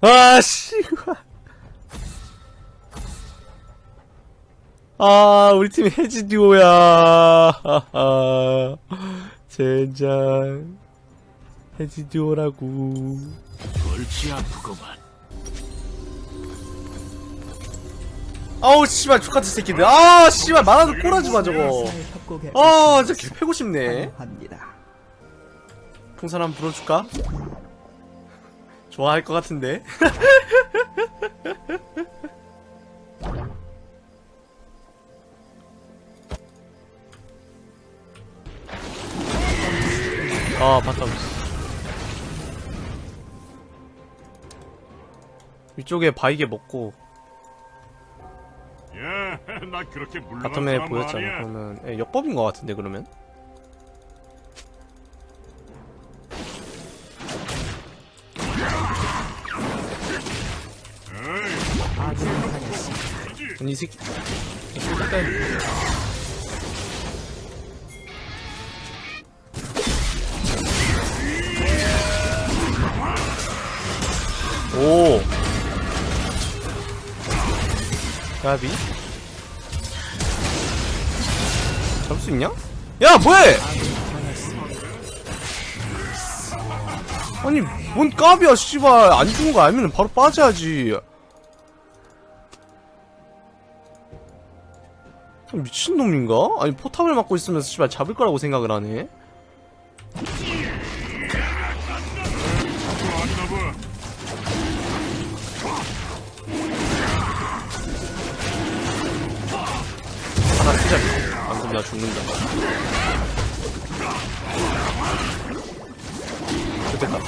아, 씨. 아, 우리 팀 해지 듀오야. 하하. 젠장. 해지 듀오라고. 골치 아프구만. 아우, 씨발, 족같은 새끼들. 아, 씨발, 말아도 꼬라지 마, 저거. 아, 진짜 개 패고 싶네. 풍선 한번 불어줄까? 좋아할 것 같은데. 아, 바텀. 위쪽에 바이게 먹고 바텀에 보였잖아. 그러면 예, 역법인 것 같은데 그러면. 아니 이 새끼. 때문에. 오. 야비. 잡을 수 있냐? 야 뭐해? 아니 뭔 까비야 씨발 안 죽은 거 알면 바로 빠져야지. 미친놈인가? 아니 포탑을 맞고 있으면서 씨발 잡을 거라고 생각을 하네. 하나 쓰자 안 그럼 나 죽는다 좋겠다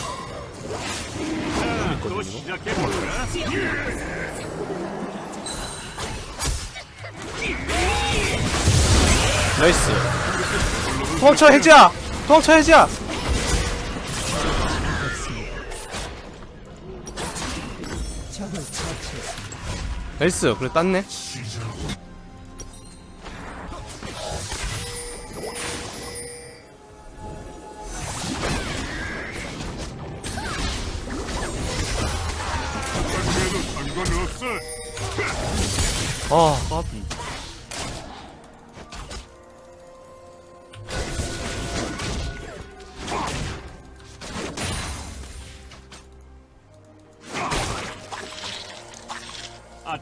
또 시작해볼까? 나이스 도망쳐 해지야 도망쳐 해지야. 나이스 그래 땄네. 아 까비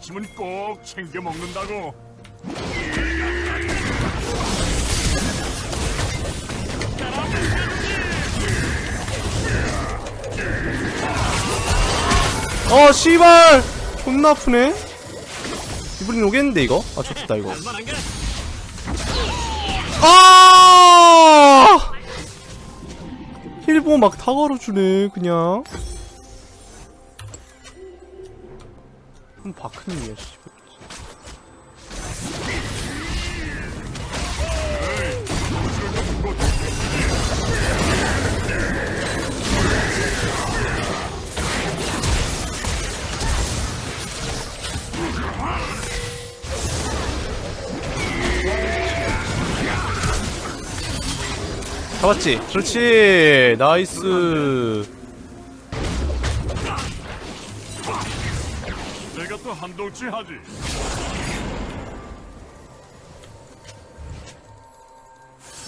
아침은 꼭 챙겨 먹는다고. 어 씨발 존나 아프네 이분이 오겠는데 이거? 아 좋겠다 이거? 아! 힐보 막 다 걸어주네 그냥 그럼 바크님이야 씨발 잡았지? 그렇지. 나이스 내가 또 한동치 하지.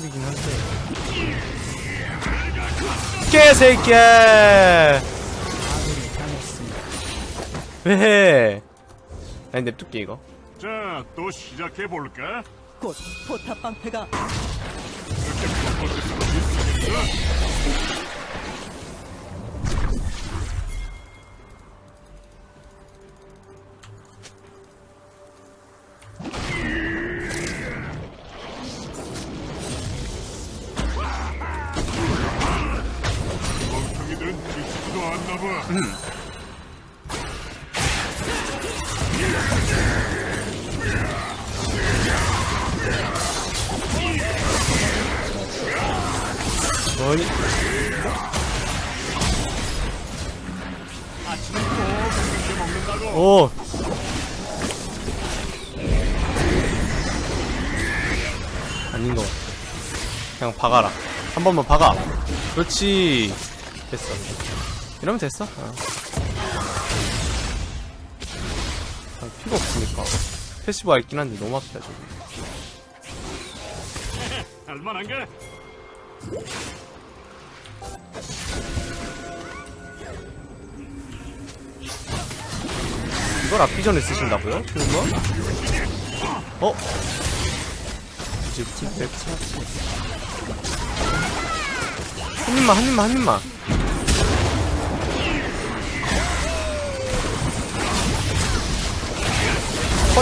이긴 한데 당했습니다. 왜해 아니 냅둘게 이거 자, 또 시작해볼까? 곧 포탑 방패가 지지도 않나 봐. 아니. 아침은 꼭 챙겨 먹는다고. 오 아닌 거 같아. 그냥 박아라. 한 번만 박아. 그렇지. 됐어 이러면 됐어 어. 수가 없으니까 패시브가 있긴 한데 너무 아프다 저기 할만한가? 이걸 앞기 전에 쓰신다고요? 그런 거? 어? 이제 백한 입만 한 입만 한 입만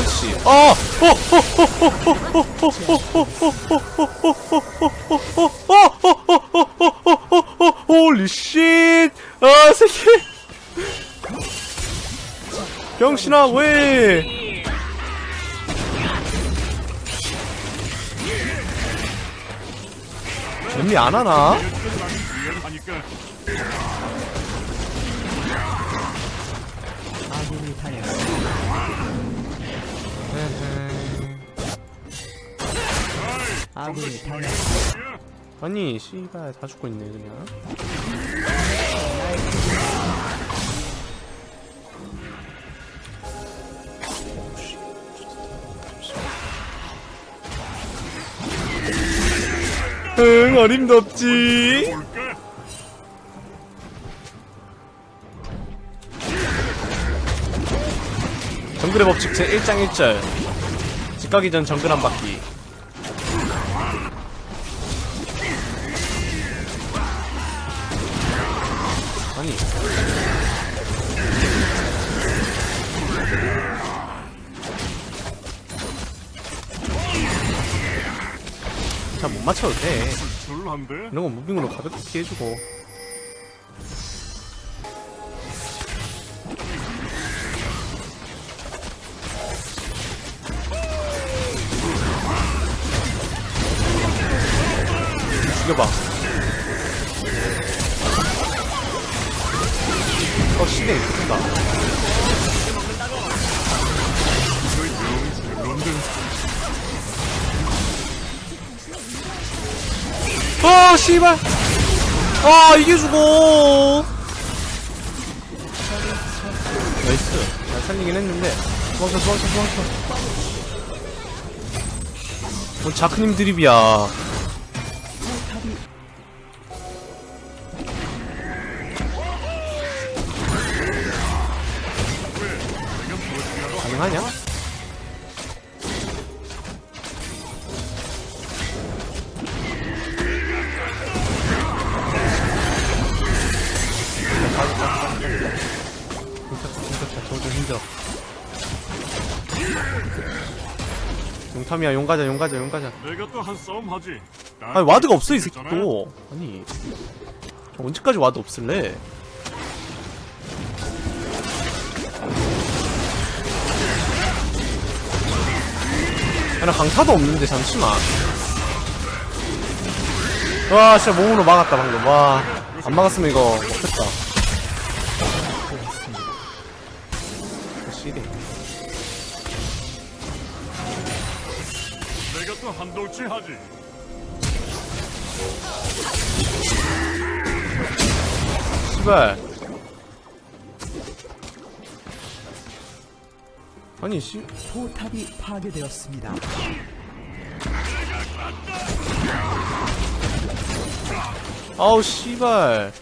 펀치 어! 홀리 쉣! 아 새끼 병신아 왜 재미 안 하나? 위험하니까 아군이 당했 아군이 당했습니다. 아니 씨발 다 죽고 있네 그냥 응 어림도 없지? 정글의 법칙 제 1장 1절 집 가기 전 정글 한 바퀴 맞춰도 돼. 줄한데? 이런 건 무빙으로 가볍게 피해주고. 죽여봐. 어 시계 좋다 아 씨발. 아 이게 죽어. 나이스. 잘 살리긴 했는데. 도망쳐 도망쳐 도망쳐. 뭔 자크님 드립이야. 가능하냐? 힘들어 용탐이야 용가자 용가자 용가자. 내가 또 한 싸움 하지. 아니 와드가 없어 이 새끼 또 아니 저 언제까지 와드 없을래? 야, 나 강타도 없는데 잠시만. 와 진짜 몸으로 막았다 방금. 와안 막았으면 이거 먹혔다 내가 또 한동치 하지. 씨발 아니 씨 포탑이 파괴되었습니다. 아우 씨발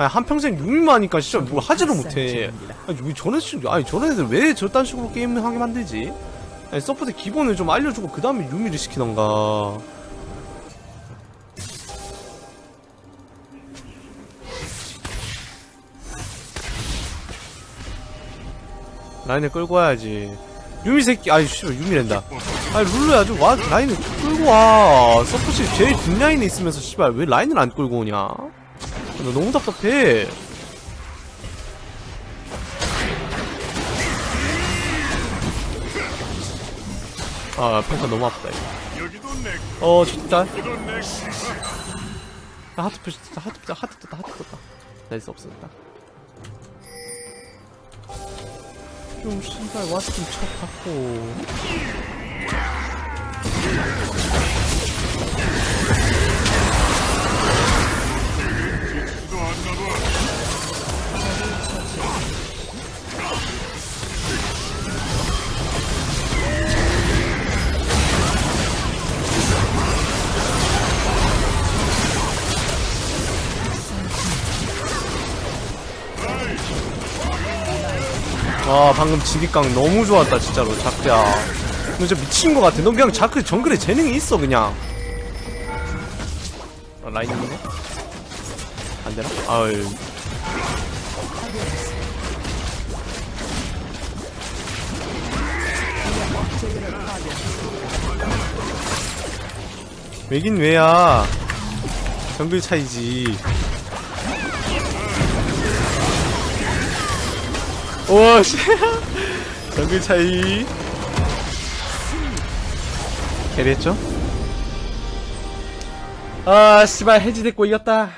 아니 한평생 육미만 하니까 진짜 뭐 하지도 못해. 아니 왜 저런 식 아니 저런 애들 왜 저딴 식으로 게임을 하게 만들지? 아니 서포트 기본을 좀 알려주고 그 다음에 유미를 시키던가. 라인을 끌고 와야지. 유미 새끼 아이 씨발 유미랜다. 아니 룰루야 좀 와 라인을 끌고 와. 서포트 제일 뒷라인에 있으면서 씨발 왜 라인을 안 끌고 오냐 나 너무 답답해. 아, 평타 너무 아프다, 이거. 어, 내. 나 하트 표시 떴다, 하트 떴다, 하트 떴다, 하트 떴다. 나이스, 없었다. 좀, 씨발, 와서 좀 쳐갖고. 와 방금 지휘깡 너무 좋았다 진짜로 자크야. 너 진짜 미친 것 같아. 너 그냥 자크 정글에 재능이 있어 그냥. 아, 라인 있네? 안되나? 아유 왜긴 왜야? 정글 차이지 오 씨. 정글 차이. 캐리했죠? 아 씨발 해지됐고 이겼다